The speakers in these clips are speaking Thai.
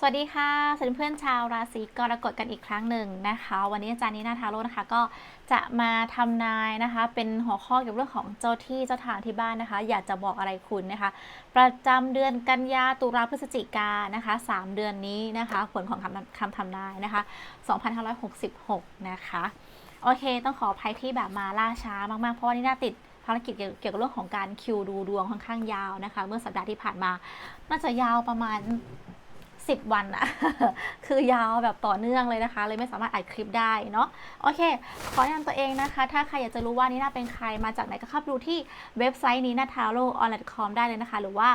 สวัสดีค่ะสวัสดีเพื่อนชาวราศีกรกฎกันอีกครั้งหนึ่งนะคะ วันนี้อาจารย์นินาทาโร่นะคะก็จะมาทำนายนะคะ เป็นหัวข้อเกี่ยวกับเรื่องของเจ้าที่เจ้าทางที่บ้านนะคะ อยากจะบอกอะไรคุณนะคะ ประจำเดือนกันยาตุลาพฤศจิกานะคะสามเดือนนี้นะคะ ผลของคำคำทำนายนะคะ 2566 นะคะ โอเค ต้องขออภัยที่แบบมาล่าช้ามากๆ เพราะว่านี่น่าติดภารกิจเกี่ยวเกี่ยวกับเรื่องของการคิวดูดวงค่อนข้างยาวนะคะ เมื่อสัปดาห์ที่ผ่านมาน่าจะยาวประมาณ 10 วันอะคือยาวแบบต่อเนื่องเลยนะคะ เลยไม่สามารถอัดคลิปได้เนาะโอเค ขอแนะนำตัวเองนะคะ ถ้าใครอยากจะรู้ว่านี่น่าเป็นใครมาจากไหนก็เข้าไปดูที่เว็บไซต์นี้นาทาโร่ออนไลน์คอมได้เลยนะคะ หรือว่า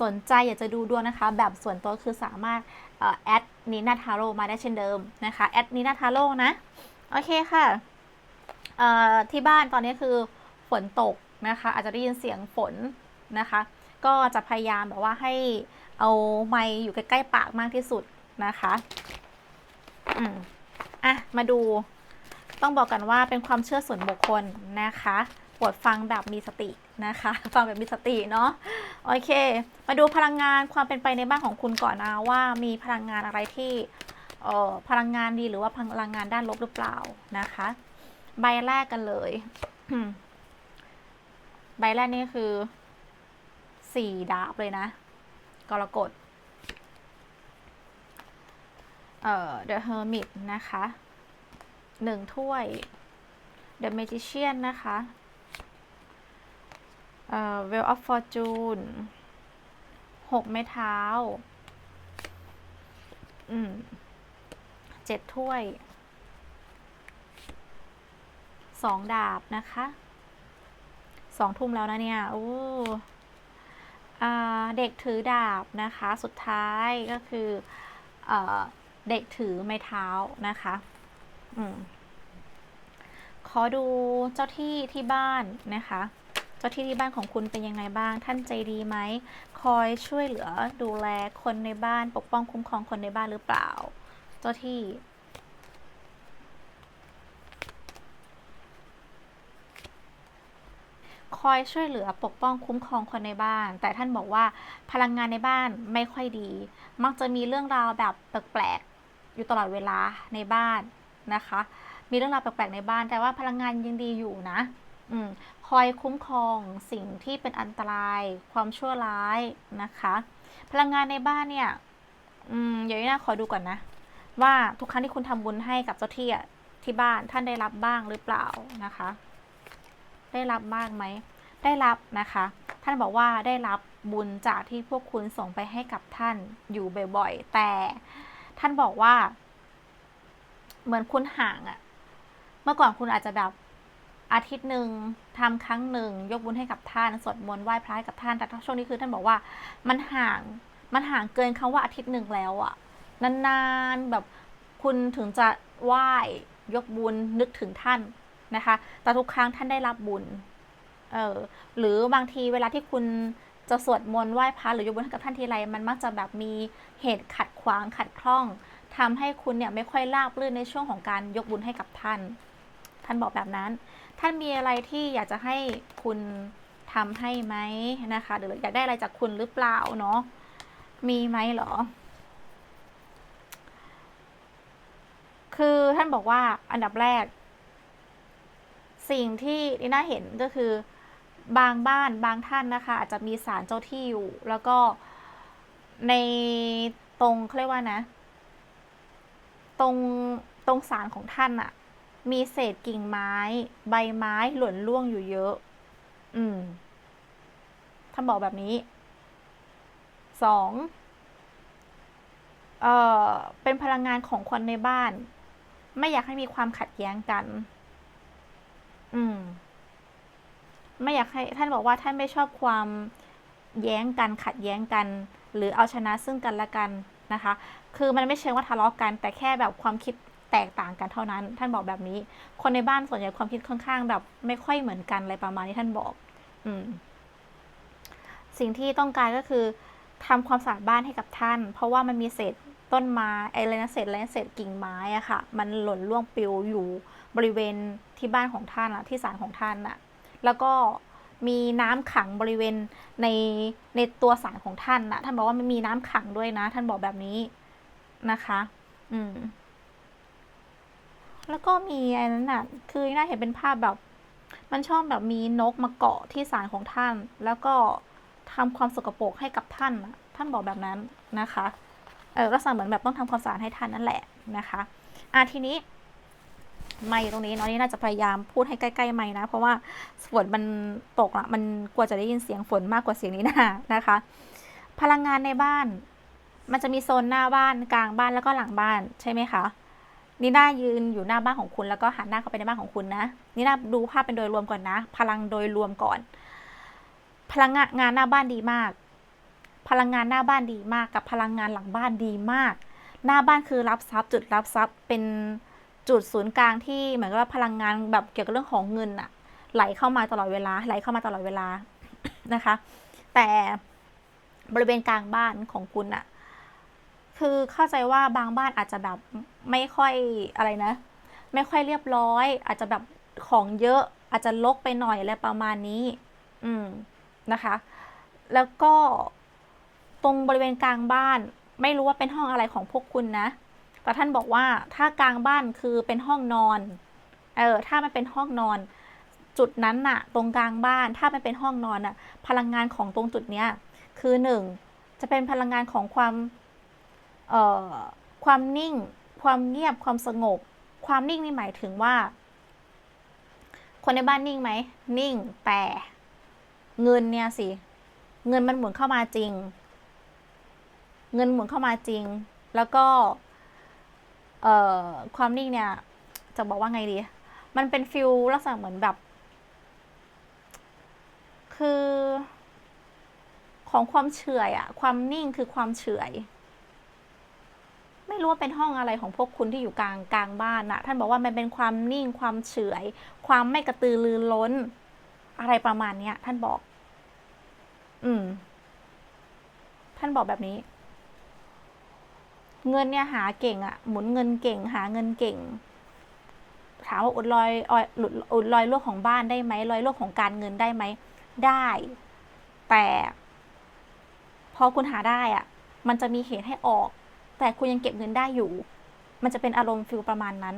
สนใจอยากจะดูดวงนะคะ แบบส่วนตัวคือสามารถแอดนีนาทาโร่มาได้เช่นเดิมนะคะแอดนีนาทาโร่นะโอเคค่ะที่บ้านตอนนี้คือฝนตกนะคะ อาจจะได้ยินเสียงฝนนะคะ ก็จะพยายามแบบว่าให้ เอาไมค์อยู่ใกล้ๆปากมากที่สุดนะคะอืมอะ มาดู ต้องบอกกันว่าเป็นความเชื่อส่วนบุคคลนะคะโปรดฟังแบบมีสตินะคะ ฟังแบบมีสติเนาะ โอเค มาดูพลังงานความเป็นไปในบ้านของคุณก่อนนะว่ามีพลังงานอะไรที่เอ่อพลังงานดีหรือว่าพลังงานด้านลบหรือเปล่านะคะ ใบแรกกันเลย ใบแรกนี่คือสี่ดาบเลยนะ กรกฎเอ่อ The Hermit นะคะหนึ่งถ้วย The Magician นะคะเอ่อ Wheel of Fortune หกไม้เท้า อืมเจ็ดถ้วยสองดาบนะคะสองทุ่มแล้วนะเนี่ย โอ้ เด็กถือดาบนะคะ สุดท้ายก็คือเอเด็กถือไม้เท้านะคะอขอดูเจ้าที่ที่บ้านนะคะ เจ้าที่ที่บ้านของคุณเป็นยังไงบ้าง ท่านใจดีไหม คอยช่วยเหลือดูแลคนในบ้านปกป้องคุ้มครองคนในบ้านหรือเปล่า เจ้าที่ คอยช่วยเหลือปกป้องคุ้มครองคนในบ้าน แต่ท่านบอกว่าพลังงานในบ้านไม่ค่อยดี มักจะมีเรื่องราวแบบแปลกๆอยู่ตลอดเวลาในบ้านนะคะ มีเรื่องราวแปลกๆในบ้าน แต่ว่าพลังงานยังดีอยู่นะอืมคอยคุ้มครองสิ่งที่เป็นอันตราย ความชั่วร้ายนะคะ พลังงานในบ้านเนี่ยอืมเดี๋ยวนี้นะขอดูก่อนนะ ว่าทุกครั้งที่คุณทำบุญให้กับเจ้าที่ที่บ้านท่านได้รับบ้างหรือเปล่านะคะ ได้รับบ้างไหม ได้รับนะคะ ท่านบอกว่าได้รับบุญจากที่พวกคุณส่งไปให้กับท่านอยู่บ่อยๆ แต่ท่านบอกว่า เหมือนคุณห่างอะเมื่อก่อนคุณอาจจะแบบอาทิตย์หนึ่งทำครั้งหนึ่ง ยกบุญให้กับท่านสวดมนต์ไหว้พระให้กับท่านแต่ช่วงนี้คือท่านบอกว่ามันห่างมันห่างเกินคำว่าอาทิตย์หนึ่งแล้วอะนานๆแบบคุณถึงจะไหว้ยกบุญนึกถึงท่าน นะคะ แต่ทุกครั้งท่านได้รับบุญ เออ หรือบางทีเวลาที่คุณจะสวดมนต์ไหว้พระหรือยกบุญให้กับท่านทีไรมันมักจะแบบมีเหตุขัดขวางขัดข้องทำให้คุณเนี่ยไม่ค่อยราบรื่นในช่วงของการยกบุญให้กับท่าน ท่านบอกแบบนั้น ท่านมีอะไรที่อยากจะให้คุณทำให้ไหมนะคะ หรืออยากได้อะไรจากคุณหรือเปล่าเนาะ มีไหมเหรอ คือท่านบอกว่าอันดับแรก สิ่งที่นี่น่าเห็นก็คือบางบ้านบางท่านนะคะ อาจจะมีศาลเจ้าที่อยู่ แล้วก็ในตรงเขาเรียกว่านะ ตรงตรงศาลของท่านอะมีเศษกิ่งไม้ ใบไม้หล่นล่วงอยู่เยอะ อืมท่านบอกแบบนี้สองเอ่อเป็นพลังงานของคนในบ้าน ไม่อยากให้มีความขัดแย้งกัน อืม ไม่อยากให้ ท่านบอกว่าท่านไม่ชอบความแย้งกันขัดแย้งกัน หรือเอาชนะซึ่งกันและกันนะคะ คือมันไม่ใช่ว่าทะเลาะกัน แต่แค่แบบความคิดแตกต่างกันเท่านั้น ท่านบอกแบบนี้ คนในบ้านส่วนใหญ่ความคิดค่อนข้างแบบ ไม่ค่อยเหมือนกันอะไรประมาณนี้ท่านบอก อืม สิ่งที่ต้องการก็คือทำความสะอาดบ้านให้กับท่าน เพราะว่ามันมีเศษต้นไม้อะไรนะเศษอะไรเศษกิ่งไม้อะค่ะ มันหล่นล่วงปลิวอยู่ บริเวณที่บ้านของท่านอะที่ศาลของท่านอะแล้วก็มีน้ำขังบริเวณในในตัวศาลของท่านนะท่านบอกว่ามันมีน้ำขังด้วยนะ ท่านบอกแบบนี้นะคะ อืม แล้วก็มีไอ้นั้นน่ะ คือน่าเห็นเป็นภาพแบบ มันชอบแบบมีนกมาเกาะที่ศาลของท่าน แล้วก็ทำความสกปรกให้กับท่านท่านบอกแบบนั้นนะคะ เออลักษณะเหมือนแบบต้องทำความสะอาดให้ท่านนั่นแหละนะคะ อะทีนี้ ไม่ตรงนี้เนาะนี่น่าจะพยายามพูดให้ใกล้ๆไม่นะ เพราะว่าฝนมันตกละมันกลัวจะได้ยินเสียงฝนมากกว่าเสียงนี้นะนะคะ พลังงานในบ้าน มันจะมีโซนหน้าบ้านกลางบ้านแล้วก็หลังบ้านใช่ไหมคะนี่น่ายืนอยู่หน้าบ้านของคุณแล้วก็หันหน้าเข้าไปในบ้านของคุณนะนี่น่าดูภาพเป็นโดยรวมก่อนนะ พลังโดยรวมก่อน พลังงานงานหน้าบ้านดีมาก พลังงานหน้าบ้านดีมาก กับพลังงานหลังบ้านดีมาก หน้าบ้านคือรับทรัพย์จุดรับทรัพย์เป็น จุดศูนย์กลางที่เหมือนกับว่าพลังงานแบบเกี่ยวกับเรื่องของเงินอะไหลเข้ามาตลอดเวลา ไหลเข้ามาตลอดเวลานะคะ แต่บริเวณกลางบ้านของคุณอะคือเข้าใจว่าบางบ้านอาจจะแบบไม่ค่อยอะไรนะ ไม่ค่อยเรียบร้อย อาจจะแบบของเยอะอาจจะลกไปหน่อยอะไรประมาณนี้ อืมนะคะ แล้วก็ตรงบริเวณกลางบ้าน ไม่รู้ว่าเป็นห้องอะไรของพวกคุณนะ แต่ท่านบอกว่าถ้ากลางบ้านคือเป็นห้องนอน เออ ถ้ามันเป็นห้องนอน จุดนั้นน่ะ ตรงกลางบ้าน ถ้ามันเป็นห้องนอนน่ะ พลังงานของตรงจุดเนี้ย คือหนึ่งจะเป็นพลังงานของความ เอ่อ ความนิ่ง ความเงียบ ความสงบ ความนิ่งนี่หมายถึงว่า คนในบ้านนิ่งไหม นิ่ง แต่เงินเนี่ยสิ เงินมันหมุนเข้ามาจริง เงินหมุนเข้ามาจริง แล้วก็ เอ่อความนิ่งเนี่ย จะบอกว่าไงดี มันเป็นฟิลลักษณะเหมือนแบบ คือ ของความเฉยอะความนิ่งคือความเฉยไม่รู้ว่าเป็นห้องอะไรของพวกคุณที่อยู่กลางกลางบ้านนะท่านบอกว่ามันเป็นความนิ่งความเฉย ความไม่กระตือรือร้น อะไรประมาณเนี้ย ท่านบอก อืม ท่านบอกแบบนี้ เงินเนี่ยหาเก่งอะหมุนเงินเก่ง หาเงินเก่ง ถามว่าอุดรอยออยหลุดอุดรอยรั่วของบ้านได้ไหมรอยรั่วของการเงินได้ไหมได้ แต่ พอคุณหาได้อะมันจะมีเหตุให้ออก แต่คุณยังเก็บเงินได้อยู่ มันจะเป็นอารมณ์ฟิลประมาณนั้น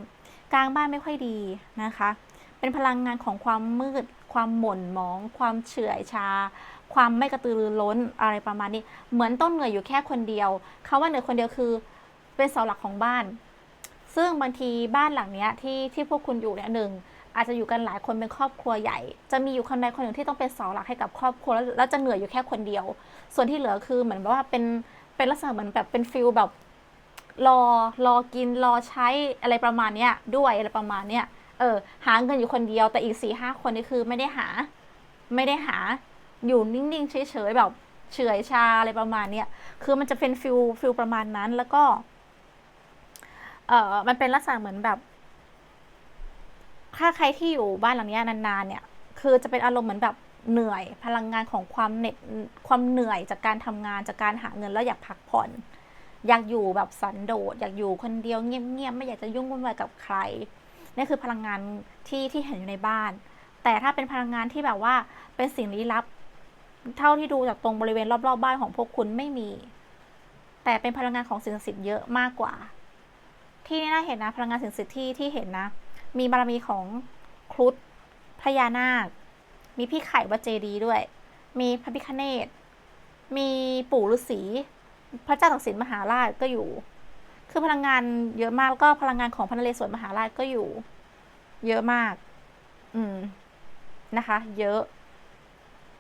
กลางบ้านไม่ค่อยดีนะคะ เป็นพลังงานของความมืด ความหม่นหมอง ความเฉื่อยชาความไม่กระตือรือร้นอะไรประมาณนี้ เหมือนต้องเหนื่อยอยู่แค่คนเดียวคาว่าเหนื่อยคนเดียวคือ เป็นเสาหลักของบ้าน ซึ่งบางทีบ้านหลังเนี้ยที่ที่พวกคุณอยู่เนี่ยหนึ่งอาจจะอยู่กันหลายคนเป็นครอบครัวใหญ่ จะมีอยู่คนใดคนหนึ่งที่ต้องเป็นเสาหลักให้กับครอบครัวแล้วแล้วจะเหนื่อยอยู่แค่คนเดียว ส่วนที่เหลือคือเหมือนแบบว่าเป็นเป็นลักษณะเหมือนแบบเป็นฟิลแบบรอรอกินรอใช้อะไรประมาณเนี้ยด้วยอะไรประมาณเนี้ยเออหาเงินอยู่คนเดียวแต่อีกสี่ห้าคนนี่คือไม่ได้หา ไม่ได้หาอยู่นิ่งๆเฉยๆแบบเฉยชาอะไรประมาณเนี้ยคือมันจะเป็นฟิลฟิลประมาณนั้นแล้วก็ เออมันเป็นลักษณะเหมือนแบบ ถ้าใครที่อยู่บ้านหลังนี้นานๆเนี่ย คือจะเป็นอารมณ์เหมือนแบบเหนื่อย พลังงานของความเหน็ดความเหนื่อยจากการทำงานจากการหาเงินแล้วอยากพักผ่อน อยากอยู่แบบสันโดษอยากอยู่คนเดียวเงียบๆไม่อยากจะยุ่งวุ่นวายกับใครนี่คือพลังงานที่ที่เห็นอยู่ในบ้าน แต่ถ้าเป็นพลังงานที่แบบว่าเป็นสิ่งลี้ลับ เท่าที่ดูจากตรงบริเวณรอบๆบบ้านของพวกคุณไม่มี แต่เป็นพลังงานของสิ่งศักดิ์สิทธิ์เยอะมากกว่า ที่นี่น่าเห็นนะพลังงานสิ่งศักดิ์สิทธิ์ที่ที่เห็นนะ มีบารมีของครุฑพญานาค มีพี่ไข่วัดเจดีย์ด้วย มีพระพิฆเนศมีปู่ฤาษีพระเจ้าตักสินมหาราชก็อยู่ คือพลังงานเยอะมากแล้วก็พลังงานของพระนเรศวรมหาราชก็อยู่ เยอะมาก อืมนะคะ เยอะ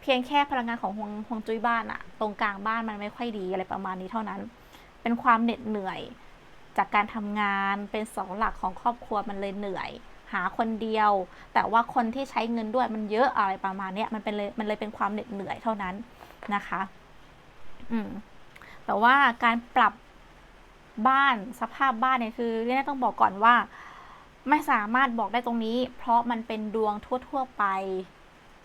เพียงแค่พลังงานของฮวงฮวงจุ้ยบ้านอะตรงกลางบ้านมันไม่ค่อยดีอะไรประมาณนี้เท่านั้น เป็นความเหน็ดเหนื่อย จากการทำงานเป็นเสาหลักของครอบครัวมันเลยเหนื่อย หาคนเดียว แต่ว่าคนที่ใช้เงินด้วยมันเยอะอะไรประมาณเนี้ยมันเป็นเลยมันเลยเป็นความเหน็ดเหนื่อยเท่านั้นนะคะ อืมแต่ว่าการปรับบ้านสภาพบ้านเนี่ยคือเรียกต้องบอกก่อนว่า ไม่สามารถบอกได้ตรงนี้ เพราะมันเป็นดวงทั่ว ๆไป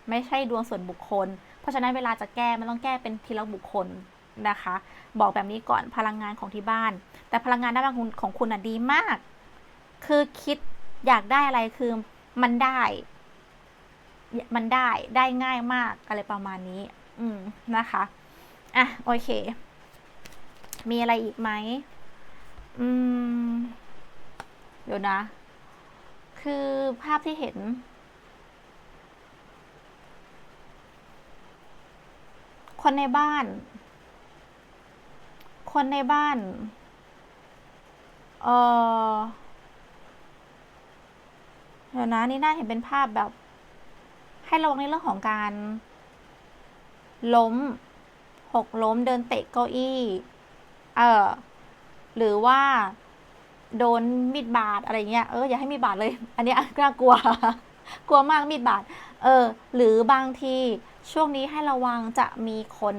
ไม่ใช่ดวงส่วนบุคคล เพราะฉะนั้นเวลาจะแก้มันต้องแก้เป็นทีละบุคคลนะคะ บอกแบบนี้ก่อนพลังงานของที่บ้าน แต่พลังงานด้านบนของคุณอะดีมาก คือคิดอยากได้อะไรคือมันได้ มันได้ได้ง่ายมากอะไรประมาณนี้ อืมนะคะ อะโอเค มีอะไรอีกไหมอืม เดี๋ยวนะ คือภาพที่เห็น คนในบ้าน คนในบ้าน เออเดี๋ยวนะนี่น่าเห็นเป็นภาพแบบ ให้ระวังในเรื่องของการ ล้ม หกล้มเดินเตะเก้าอี้ เออหรือว่าโดนมีดบาดอะไรเงี้ย เอออย่าให้มีดบาดเลย อันนี้น่ากลัว กลัวมากมีดบาด เออ หรือบางทีช่วงนี้ให้ระวังจะมีคน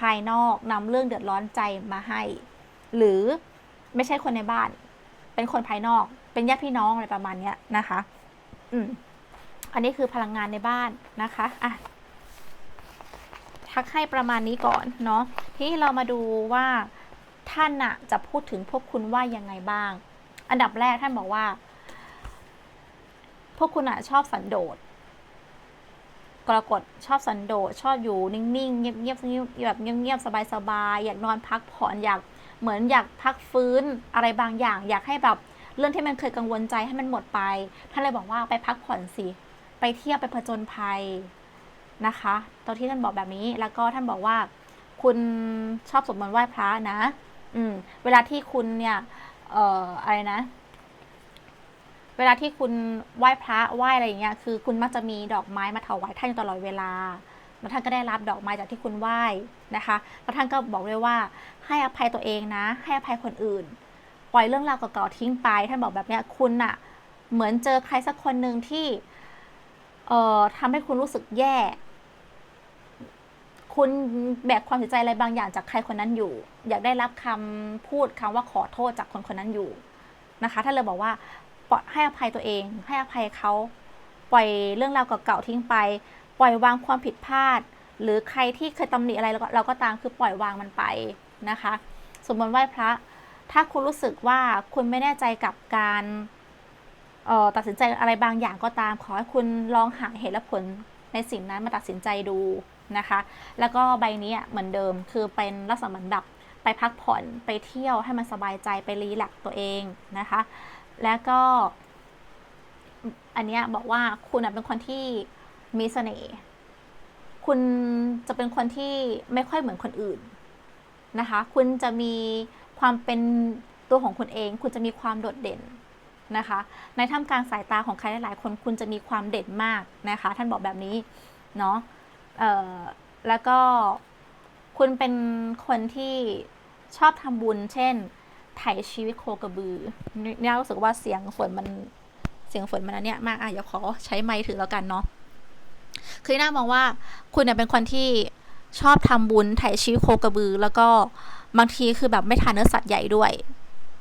ภายนอกนำเรื่องเดือดร้อนใจมาให้ หรือ ไม่ใช่คนในบ้าน เป็นคนภายนอก เป็นญาติพี่น้องอะไรประมาณเนี้ยนะคะ อืม อันนี้คือพลังงานในบ้านนะคะอะทักให้ประมาณนี้ก่อนเนาะทีนี้เรามาดูว่าท่านน่ะจะพูดถึงพวกคุณว่ายังไงบ้าง อันดับแรกท่านบอกว่า พวกคุณอะชอบสันโดษกรกฎชอบสันโดษชอบอยู่นิ่งๆเงียบๆแบบเงียบๆสบายๆอยากนอนพักผ่อนอยาก เหมือนอยากพักฟื้นอะไรบางอย่าง อยากให้แบบเรื่องที่มันเคยกังวลใจให้มันหมดไป ท่านเลยบอกว่าไปพักผ่อนสิไปเที่ยวไปผจญภัยนะคะตอนที่ท่านบอกแบบนี้แล้วก็ท่านบอกว่า คุณชอบสวดมนต์ไหว้พระนะ อืม เวลาที่คุณเนี่ย เอ่ออะไรนะ เวลาที่คุณไหว้พระไหว้อะไรอย่างเงี้ยคือ คุณมักจะมีดอกไม้มาถวายท่านอยู่ตลอดเวลา แล้วท่านก็ได้รับดอกไม้จากที่คุณไหว้นะคะ แล้วท่านก็บอกด้วยว่าให้อภัยตัวเองนะ ให้อภัยคนอื่น ปล่อยเรื่องราวเก่าๆทิ้งไป ท่านบอกแบบเนี้ยคุณอะเหมือนเจอใครสักคนหนึ่งที่เอ่อทำให้คุณรู้สึกแย่ คุณแบกความเสียใจอะไรบางอย่างจากใครคนนั้นอยู่ อยากได้รับคำพูดคำว่าขอโทษจากคนคนนั้นอยู่นะคะ ท่านเลยบอกว่าให้อภัยตัวเอง ให้อภัยเขาปล่อยเรื่องราวเก่าๆทิ้งไป ปล่อยวางความผิดพลาด หรือใครที่เคยตำหนิอะไรเราก็เราก็ตามคือปล่อยวางมันไปนะคะ สมมติไหว้พระ ถ้าคุณรู้สึกว่าคุณไม่แน่ใจกับการออตัดสินใจอะไรบางอย่างก็ตาม ขอให้คุณลองหาเหตุและผลในสิ่งนั้นมาตัดสินใจดูนะคะ แล้วก็ใบนี้อะเหมือนเดิมคือเป็นลักษณะเหมือนแบบไปพักผ่อนไปเที่ยวให้มันสบายใจไปรีแลกตัวเองนะคะ แล้วก็ อันเนี้ยบอกว่าคุณเป็นคนที่ มีเสน่ห์คุณจะเป็นคนที่ไม่ค่อยเหมือนคนอื่นนะคะ คุณจะมีความเป็นตัวของคุณเอง คุณจะมีความโดดเด่นนะคะ ในท่ามกลางสายตาของใครหลายๆ คนคุณจะมีความเด่นมากนะคะ ท่านบอกแบบนี้เนาะแล้วก็คุณเป็นคนที่ชอบทำบุญ เช่นไถ่ชีวิตโคกระบือนี่เนี่ยรู้สึกว่าเสียงฝนมันเสียงฝนมันอันเนี้ยมากอะเดี๋ยวขอใช้ไมค์ถือแล้วกันเนาะ คือน่ามองว่าคุณเนี่ยเป็นคนที่ชอบทำบุญไถ่ชีวิตโคกระบือ แล้วก็บางทีคือแบบไม่ทานเนื้อสัตว์ใหญ่ด้วย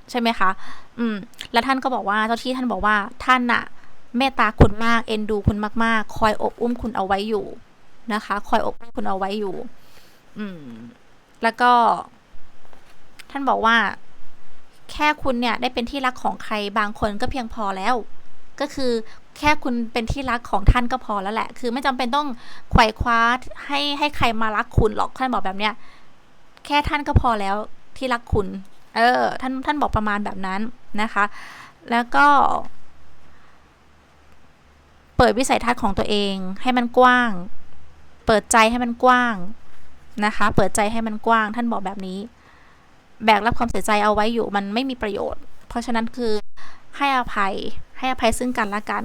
ใช่ไหมคะ อืม แล้วท่านก็บอกว่าเจ้าที่ท่านบอกว่าท่านน่ะเมตตาคุณมากเอ็นดูคุณมาก ๆ คอยอบอุ้มคุณเอาไว้อยู่นะคะ คอยอบอุ้มคุณเอาไว้อยู่ อืม แล้วก็ ท่านบอกว่า แค่คุณเนี่ย ได้เป็นที่รักของใครบางคนก็เพียงพอแล้ว ก็คือ แค่คุณเป็นที่รักของท่านก็พอแล้วแหละ คือไม่จำเป็นต้องไขว่คว้าให้ให้ใครมารักคุณหรอกท่านบอกแบบเนี้ยแค่ท่านก็พอแล้วที่รักคุณ เออ ท่านท่านบอกประมาณแบบนั้นนะคะ แล้วก็ เปิดวิสัยทัศน์ของตัวเอง ให้มันกว้าง เปิดใจให้มันกว้างนะคะ เปิดใจให้มันกว้าง ท่านบอกแบบนี้ แบกรับความเสียใจเอาไว้อยู่มันไม่มีประโยชน์ เพราะฉะนั้นคือให้อภัย ให้อภัยซึ่งกันและกัน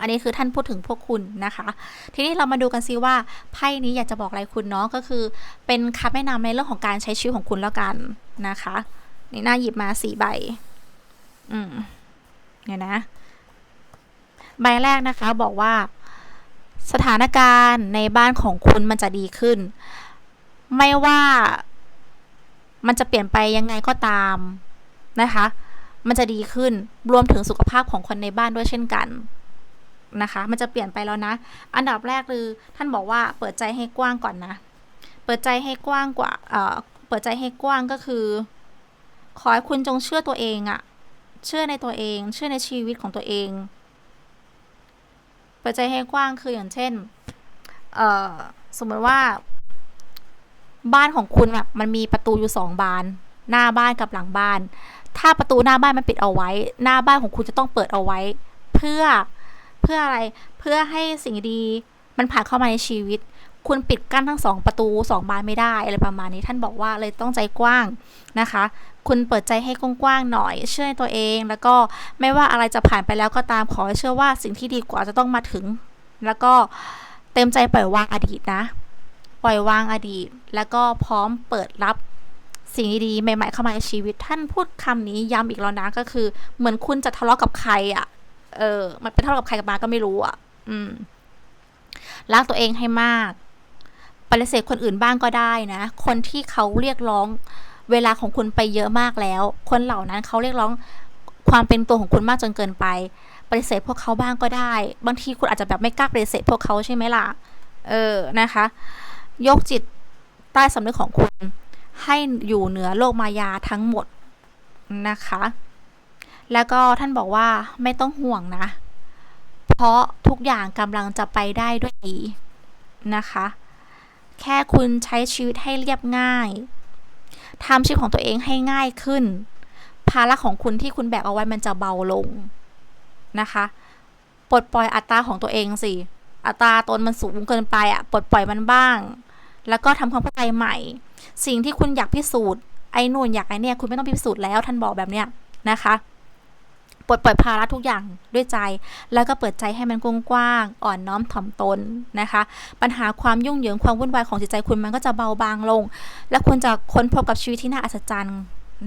อันนี้คือท่านพูดถึงพวกคุณนะคะ ทีนี้เรามาดูกันซิว่าไพ่นี้อยากจะบอกอะไรคุณเนาะก็คือ เป็นคำแนะนำในเรื่องของการใช้ชีวิตของคุณแล้วกันนะคะนี่น่าหยิบมาสี่ใบ อืมเนี่ยนะ ใบแรกนะคะบอกว่าสถานการณ์ในบ้านของคุณมันจะดีขึ้น ไม่ว่ามันจะเปลี่ยนไปยังไงก็ตามนะคะ มันจะดีขึ้นรวมถึงสุขภาพของคนในบ้านด้วยเช่นกันนะคะ มันจะเปลี่ยนไปแล้วนะ อันดับแรกคือท่านบอกว่าเปิดใจให้กว้างก่อนนะ เปิดใจให้กว้างกว่าเอ่อเปิดใจให้กว้างก็คือ ขอให้คุณจงเชื่อตัวเองอะเชื่อในตัวเอง เชื่อในชีวิตของตัวเอง เปิดใจให้กว้างคืออย่างเช่น เอ่อ สมมติว่า บ้านของคุณอะมันมีประตูอยู่สองบาน หน้าบ้านกับหลังบ้าน ถ้าประตูหน้าบ้านมันปิดเอาไว้ หน้าบ้านของคุณจะต้องเปิดเอาไว้ เพื่อเพื่ออะไรเพื่อให้สิ่งดีมันผ่านเข้ามาในชีวิต คุณปิดกั้นทั้งสองประตูสองบานไม่ได้อะไรประมาณนี้ ท่านบอกว่าเลยต้องใจกว้างนะคะ คุณเปิดใจให้กว้างๆหน่อย เชื่อในตัวเอง แล้วก็ไม่ว่าอะไรจะผ่านไปแล้วก็ตามขอเชื่อว่าสิ่งที่ดีกว่าจะต้องมาถึง แล้วก็เต็มใจปล่อยวางอดีตนะ ปล่อยวางอดีต แล้วก็พร้อมเปิดรับ สิ่งดีๆใหม่ๆเข้ามาในชีวิต ท่านพูดคำนี้ย้ำอีกแล้วนะก็คือ เหมือนคุณจะทะเลาะกับใครอะ่ะ เออ มันเป็นทะเลาะกับใครกับมาก็ไม่รู้อะ่ะ อืมรักตัวเองให้มากปฏิเสธคนอื่นบ้างก็ได้นะ คนที่เขาเรียกร้องเวลาของคุณไปเยอะมากแล้ว คนเหล่านั้นเขาเรียกร้องความเป็นตัวของคุณมากจนเกินไปปฏิเสธพวกเขาบ้างก็ได้ บางทีคุณอาจจะแบบไม่กล้าปฏิเสธพวกเขาใช่ไหมล่ะ เออ นะคะ ยกจิตใต้สำนึกของคุณ ให้อยู่เหนือโลกมายาทั้งหมดนะคะ แล้วก็ท่านบอกว่าไม่ต้องห่วงนะ เพราะทุกอย่างกำลังจะไปได้ด้วยดีนะคะ แค่คุณใช้ชีวิตให้เรียบง่ายทำชีวิตของตัวเองให้ง่ายขึ้น ภาระของคุณที่คุณแบกเอาไว้มันจะเบาลงนะคะปลดปล่อยอัตราของตัวเองสิ อัตราตนมันสูงเกินไปอะปลดปล่อยมันบ้าง แล้วก็ทำความเข้าใจใหม่ สิ่งที่คุณอยากพิสูจน์ไอ้นู่นอยากไอ้เนี่ยคุณไม่ต้องพิสูจน์แล้วท่านบอกแบบเนี้ยนะคะปลดปล่อยภาระทุกอย่างด้วยใจ แล้วก็เปิดใจให้มันกว้างๆอ่อนน้อมถ่อมตนนะคะ ปัญหาความยุ่งเหยิงความวุ่นวายของจิตใจคุณมันก็จะเบาบางลง และคุณจะค้นพบกับชีวิตที่น่าอัศจรรย์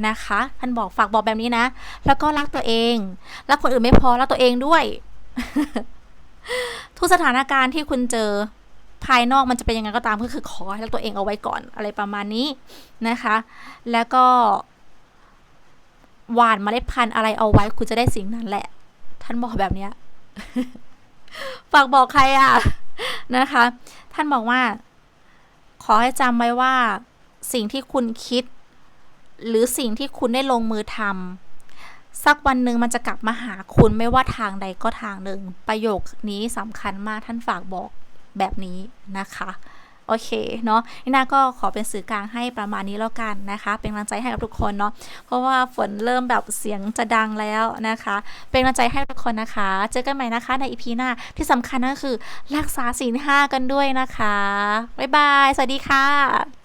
นะคะ ท่านบอกฝากบอกแบบนี้นะ แล้วก็รักตัวเองรักคนอื่นไม่พอรักตัวเองด้วย ทุกสถานการณ์ที่คุณเจอ ภายนอกมันจะเป็นยังไงก็ตามก็คือขอให้รักตัวเองเอาไว้ก่อนอะไรประมาณนี้นะคะ แล้วก็หวานเมล็ดพันธุ์อะไรเอาไว้คุณจะได้สิ่งนั้นแหละ ท่านบอกแบบเนี้ยฝากบอกใครอะนะคะ ท่านบอกว่า ขอให้จำไว้ว่า สิ่งที่คุณคิด หรือสิ่งที่คุณได้ลงมือทำสักวันหนึ่งมันจะกลับมาหาคุณไม่ว่าทางใดก็ทางหนึ่ง ประโยคนี้สำคัญมากท่านฝากบอก แบบนี้นะคะโอเคเนาะนี่นาก็ขอเป็นสื่อกลางให้ประมาณนี้แล้วกันนะคะ เป็นกำลังใจให้กับทุกคนเนาะเพราะว่าฝนเริ่มแบบเสียงจะดังแล้วนะคะ เป็นกำลังใจให้ทุกคนนะคะ เจอกันใหม่นะคะในอีพีหน้าที่สำคัญก็คือรักษาศีลห้ากันด้วยนะคะบ๊ายบายสวัสดีค่ะ